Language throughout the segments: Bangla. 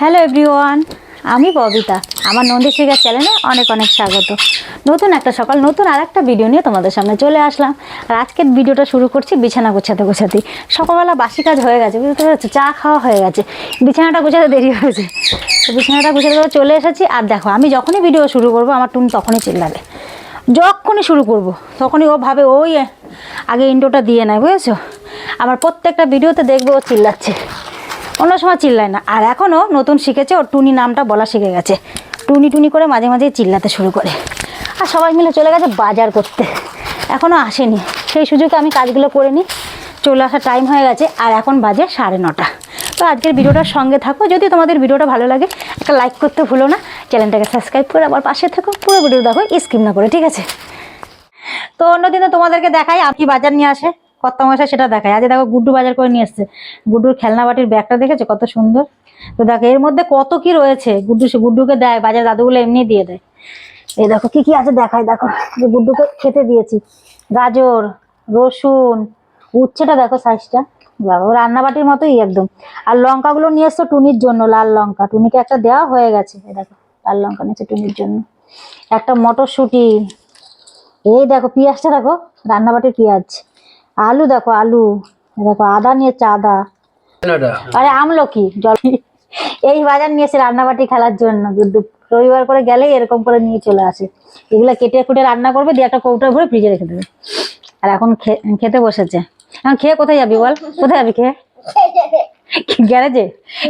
হ্যালো এভরিওয়ান আমি ববিতা। আমার নন্দী শিকার চ্যানেলে অনেক অনেক স্বাগত। নতুন একটা সকাল, নতুন আর একটা ভিডিও নিয়ে তোমাদের সামনে চলে আসলাম। আর আজকের ভিডিওটা শুরু করছি বিছানা গোছাতে গোছাতে সকালবেলা বাসি কাজ হয়ে গেছে, বুঝতে পারছ? চা খাওয়া হয়ে গেছে। বিছানাটা গোছাতে দেরি হয়েছে। তো বিছানাটা গোছাতে চলে এসেছি। আর দেখো, আমি যখনই ভিডিও শুরু করব, আমার টুন তখনই চিল্লাবে। যখনই শুরু করব, তখনই ও ভাবে, ওই, আগে ইন্ডোটা দিয়ে নেয়, বুঝেছ? আমার প্রত্যেকটা ভিডিওতে দেখবে ও চিল্লাচ্ছে। অন্য সময় চিল্লায় না। আর এখনও নতুন শিখেছে, ওর টুনি নামটা বলা শিখে গেছে। টুনি টুনি করে মাঝে মাঝে চিল্লাতে শুরু করে। আর সবাই মিলে চলে গেছে বাজার করতে। এখনও আসেনি। সেই সুযোগে আমি কাজগুলো করে নিই। চলে আসার টাইম হয়ে গেছে, আর এখন বাজে সাড়ে নটা। তো আজকের ভিডিওটার সঙ্গে থাকো। যদি তোমাদের ভিডিওটা ভালো লাগে, একটা লাইক করতে ভুলো না। চ্যানেলটাকে সাবস্ক্রাইব করে আবার পাশে থাকো। পুরো ভিডিও দেখো, স্কিপ না করে, ঠিক আছে? তো অন্যদিনে তোমাদেরকে দেখাই, আমি বাজার নিয়ে আসে? কত মশা সেটা দেখায়। আজ দেখো গুড্ডু বাজার করে নিয়ে এসছে। গুড্ডুর খেলনা বাটির ব্যাগটা দেখেছ? কত সুন্দর। তো দেখো, এর মধ্যে কত কি রয়েছে? গুড্ডু সে গুড্ডুকে দেয়, বাজার দাদুগুলো এমনি দিয়ে দেয়। এই দেখো, কি কি আছে দেখায়? দেখো, যে গুড্ডুকে খেতে দিয়েছি। গাজর, রসুন, উচ্ছেটা দেখো সাইজটা বাবা রান্নাবাটির মতোই একদম। আর লঙ্কাগুলো নিয়ে এসছো টুনির জন্য, লাল লঙ্কা। টুনিকে একটা দেওয়া হয়ে গেছে। দেখো, লাল লঙ্কা নিয়েছে টুনির জন্য। একটা মটরশুঁটি। এই দেখো, পেঁয়াজটা দেখো রান্নাবাটির পেঁয়াজ। আলু দেখো আলু। দেখো আদা নিয়েছে আদা। আরে আমলকি জল। এই বাজার নিয়েছে রান্নাবাটি খেলার জন্য। রবিবার করে গেলেই এরকম করে নিয়ে চলে আসে। এগুলো কেটে কুটে রান্না করবে দিয়ে একটা কৌটা ভরে ফ্রিজে রেখে দেবে। আর এখন খেতে বসেছে। এখন খেয়ে কোথায় যাবি বল? কোথায় যাবি খেয়ে? গ্যারেজে?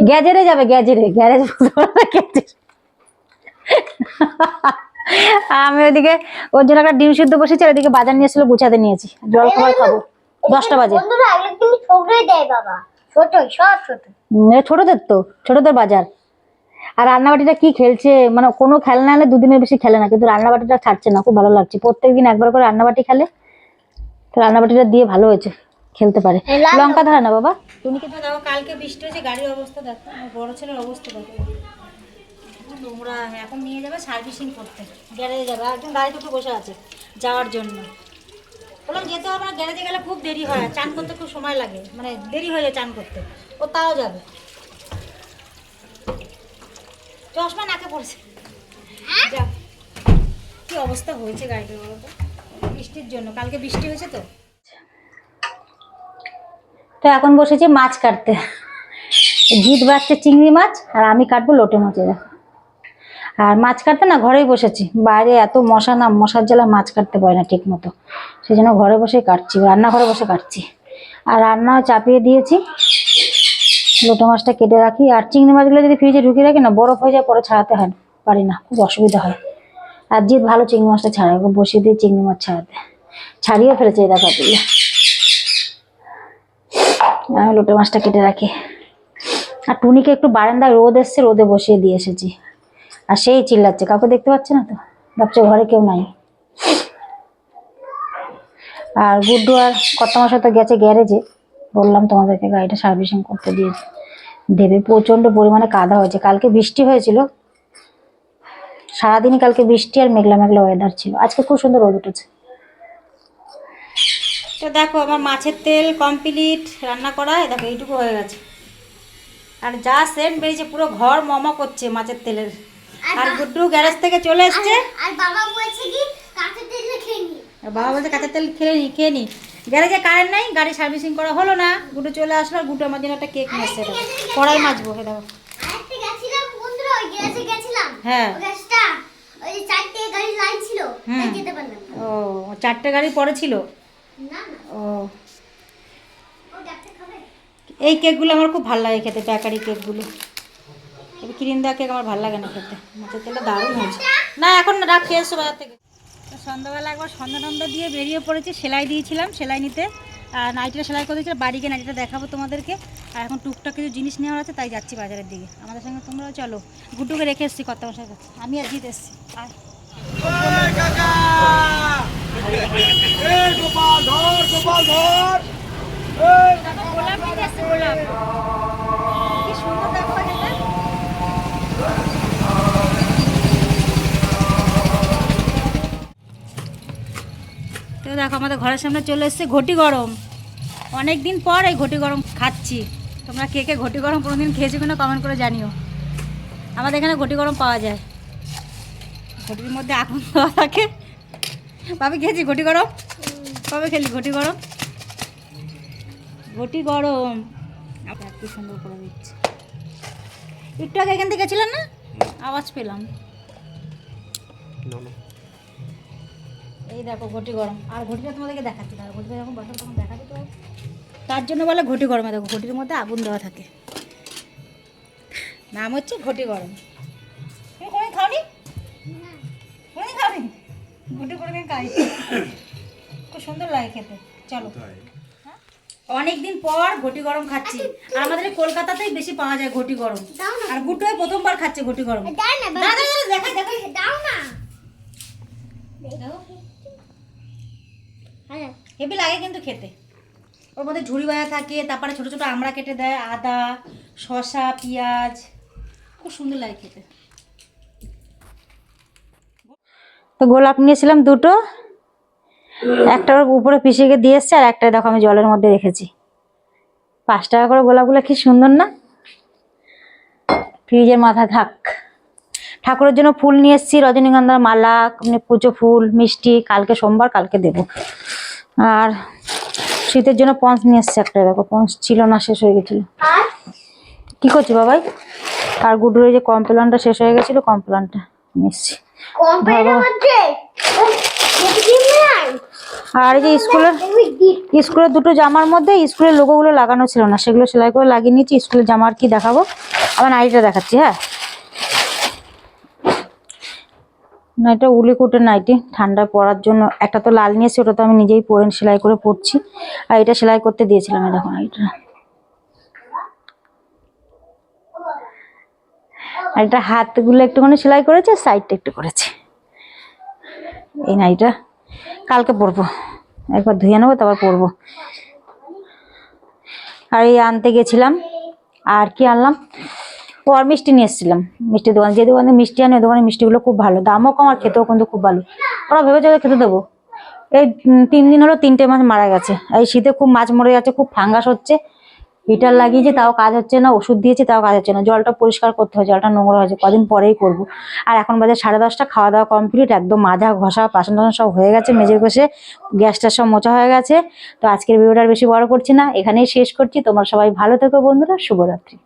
গ্যাজেরে যাবে গ্যাজেরে গ্যারেজ আমি ওইদিকে ওর জন্য একটা ডিম সিদ্ধ বসেছি আর ওইদিকে বাজার নিয়েছিল গুছাতে নিয়েছি। জল খাবার খাব। দশটা বাজে। ছোটদের তো ছোটদের বাজার। আর রান্নাবাটিটা কি খেলছে? মানে কোনো খেলনা হলে দুদিনের বেশি খেলে না কিন্তু রান্নাবাটিটা ছাড়ছে না খুব ভালো লাগছে। প্রত্যেকদিন একবার করে রান্নাবাটি খেলে তো রান্নাবাটিটা দিয়ে ভালো হয়েছে খেলতে পারে। লঙ্কা ধরে না বাবা? তুমি কিন্তু দেখো কালকে বৃষ্টি হয়েছে গাড়ির অবস্থা দেখো বড় ছেলের অবস্থা দেখো। নোংরা এখন নিয়ে যাবে সার্ভিসিং করতে গ্যারেজে যাবে একজন গাড়ি দুটো বসে আছে যাওয়ার জন্য। বললাম যেতে হবে না গ্যারেজে গেলে খুব দেরি হয় চান করতে খুব সময় লাগে। মানে দেরি হয়ে যায় চান করতে। ও তাও যাবে। চশমা নাকে পড়ছে। যা কি অবস্থা হয়েছে গাড়িটার বলো তো বৃষ্টির জন্য। কালকে বৃষ্টি হয়েছে তো? তো এখন বসেছি মাছ কাটতে। জিত বাচ্চা চিংড়ি মাছ আর আমি কাটবো লোটে মাছ দেখো। আর মাছ কাটতে না ঘরেই বসেছি। বাইরে এত মশা না মশার জ্বালা মাছ কাটতে পারে না ঠিক মতো সেই জন্য ঘরে বসে কাটছি, রান্নাঘরে বসে কাটছি। আর রান্না চাপিয়ে দিয়েছি। লোটো মাছটা কেটে রাখি। আর চিংড়ি মাছগুলো যদি ফ্রিজে ঢুকিয়ে রাখি না, বরফ হয়ে যায়, পরে ছাড়াতে হয় পারি না, খুব অসুবিধা হয়। আর জিৎ ভালো চিংড়ি মাছটা ওকে বসিয়ে দিয়ে চিংড়ি মাছ ছাড়াতে। ছাড়িয়ে ফেলেছে এই দেখা দিলে আমি লোটো মাছটা কেটে রাখি। আর টুনিকে একটু বারান্দায় রোদ এসছে, রোদে বসিয়ে দিয়ে এসেছি। আর সেই চিল্লাচ্ছে, কাউকে দেখতে পাচ্ছে না তো? ভাবছে ঘরে কেউ নাই। আর গুড্ডু আর কর্তামার সাথে গেছে গ্যারেজে। বললাম তোমাদেরকে গাড়িটা সার্ভিসিং করতে দিয়ে দেবে। প্রচণ্ড পরিমাণে কাদা হয়েছে। কালকে বৃষ্টি হয়েছিল। সারাদিনই কালকে বৃষ্টি আর মেঘলা মেঘলা ওয়েদার ছিল। আজকে খুব সুন্দর রোদ উঠেছে। তো দেখো আমার মাছের তেল কমপ্লিট রান্না করা দেখো এইটুকু হয়ে গেছে। আর যা সেন্ট বেরিয়েছে পুরো ঘর মমা করছে মাছের তেলের। আর গুড্ডু গ্যারেজ থেকে চলে এসছে। আর বাবা বলছে কি কাঁচা তেল খেয়ে নি আর বাবা বলছে কাঁচা তেল খেয়ে নি খেয়ে নি। গ্যারেজে কারেন্ট নাই গাড়ি সার্ভিসিং করা হলো না। গুটো চলে আসলো আর গুড্ডু আমার জন্য একটা কেক নিয়ে এসছে কড়াই মাজবো হে দেখো। হ্যাঁ। ও চারটে গাড়ি পরে ছিল? ও। এই কেকগুলো আমার খুব ভালো লাগে খেতে বেকারি কেকগুলো। তবে ক্রিম দেওয়া কেক আমার ভালো লাগে না খেতে। মাছের তেলটা দারুণ হয়েছে। না এখন রাখ খেয়ে এসো বাজার থেকে। সন্ধ্যাবেলা একবার সন্ধ্যা টন্ধা দিয়ে বেরিয়ে পড়েছি সেলাই দিয়েছিলাম সেলাই নিতে। আর নাইটিটা সেলাই করে দিয়েছিলাম বাড়ি গিয়ে নাইটিটা দেখাবো তোমাদেরকে। আর এখন টুকটাক কিছু জিনিস নেওয়ার আছে তাই যাচ্ছি বাজারের দিকে। আমাদের সঙ্গে তোমরাও চলো। গুড্ডুকে রেখে এসেছি কত মশাই কাছে। আমি আর জিত এসেছি। আর গোলাপ। তো দেখো আমাদের ঘরের সামনে চলে এসেছে ঘটি গরম। অনেক দিন পর এই ঘটি গরম খাচ্ছি। তোমরা কে কে ঘটি গরম কোনো দিন খেয়েছো কিনা কমেন্ট করে জানিও। আমাদের এখানে ঘটি গরম পাওয়া যায়। ঘটির মধ্যে আগুন দেওয়া থাকে। ভাবি খেয়েছি ঘটি গরম? কবে খেলি ঘটি গরম? ঘটি গরম। আপনার কি সুন্দর করে দিচ্ছে। একটু আগে এখান থেকে গেছিলেন না? আওয়াজ পেলাম। এই দেখো ঘটি গরম। আর ঘটিটা তোমাদেরকে দেখাচ্ছি। তার ঘটিটা যখন বসাবো তখন দেখাচ্ছি তো। তার জন্য বলে ঘটি গরমে দেখো ঘটির মধ্যে আগুন দেওয়া থাকে। নাম হচ্ছে ঘটি গরম। তুমি কোনোদিন খাওনি? কোনোদিন খাওনি? ঘটি গরমে খাই। খুব সুন্দর লাগে খেতে। চলো। অনেক দিন পর ঘটি গরম খাচ্ছি। আর আমাদের কলকাতাতেই বেশি পাওয়া যায় ঘটি গরম। না। আর গুড্ডু প্রথমবার খাচ্ছে ঘটি গরম। দাও না না না না দেখাই দেখাই। দাও না দেখো হ্যাঁ হেভি লাগে কিন্তু খেতে। ওর মধ্যে ঝুড়ি বাজা থাকে, তারপরে ছোটো ছোটো আমড়া কেটে দেয়, আদা, শসা, পেঁয়াজ। খুব সুন্দর লাগে খেতে। তো গোলাপ নিয়েছিলাম দুটো। একটা উপরে পিসিকে দিয়ে এসছে, আর একটা দেখো আমি জলের মধ্যে রেখেছি। পাঁচ টাকা করে গোলাপগুলো কি সুন্দর না? ফ্রিজের মাথায় থাক। ঠাকুরের জন্য ফুল নিয়ে এসেছি, রজনীগন্ধার মালা কুচো ফুল, মিষ্টি, কালকে সোমবার, কালকে দেবো। আর শীতের জন্য পঞ্চ নিয়ে এসছে একটা দেখো পঞ্চ ছিল না শেষ হয়ে গেছিল। কি করছি বাবাই? আর গুডুর যে কমপ্লানটা শেষ হয়ে গেছিল কমপ্লেনটা নিয়ে এসছি। আর এই যে স্কুলের স্কুলের দুটো জামার মধ্যে স্কুলের লোগোগুলো লাগানো ছিল না সেগুলো সেলাই করে লাগিয়ে নিয়েছি স্কুলের জামার কি দেখাবো? আমার নাইটিটা দেখাচ্ছি হ্যাঁ? না, এটা উলি কোটের নাইটি ঠান্ডায় পরার জন্য। একটা তো লাল নিয়েছি, ওটা তো আমি নিজেই পরে সেলাই করে পরছি। আর এটা সেলাই করতে দিয়েছিলাম, এই দেখো নাইটিটা আর এটা হাতগুলো একটুখানি সেলাই করেছে সাইডটা একটু করেছে। এই নাইটা কালকে পরবো। একবার ধুয়ে নেব, তারপর পরবো। আর এই আনতে গেছিলাম। আর কি আনলাম? আর মিষ্টি নিয়ে এসেছিলাম। মিষ্টির দোকান, যে দোকানে মিষ্টি আনে, ওই দোকানে মিষ্টিগুলো খুব ভালো। দামও কম আর খেতেও কিন্তু খুব ভালো। ওরা ভেবেছে খেতে দেবো। এই তিন দিন হলো তিনটে মাছ মারা গেছে। এই শীতে খুব মাছ মরে যাচ্ছে, খুব ফাঙ্গাস হচ্ছে। হিটার লাগিয়েছি, তাও কাজ হচ্ছে না। ওষুধ দিয়েছি, তাও কাজ হচ্ছে না। জলটা পরিষ্কার করতে হয়, জলটা নোংরা হয়েছে। কদিন পরেই করব। আর এখন বাজে সাড়ে দশটা, খাওয়া দাওয়া কমপ্লিট, একদম মাজা, ঘষা, বাসন টাসন সব হয়ে গেছে, মেজে বসে গ্যাসটা সব মোচা হয়ে গেছে। তো আজকের ভিডিওটা বেশি বড় করছি না। এখানেই শেষ করছি। তোমরা সবাই ভালো থেকো বন্ধুরা। শুভরাত্রি।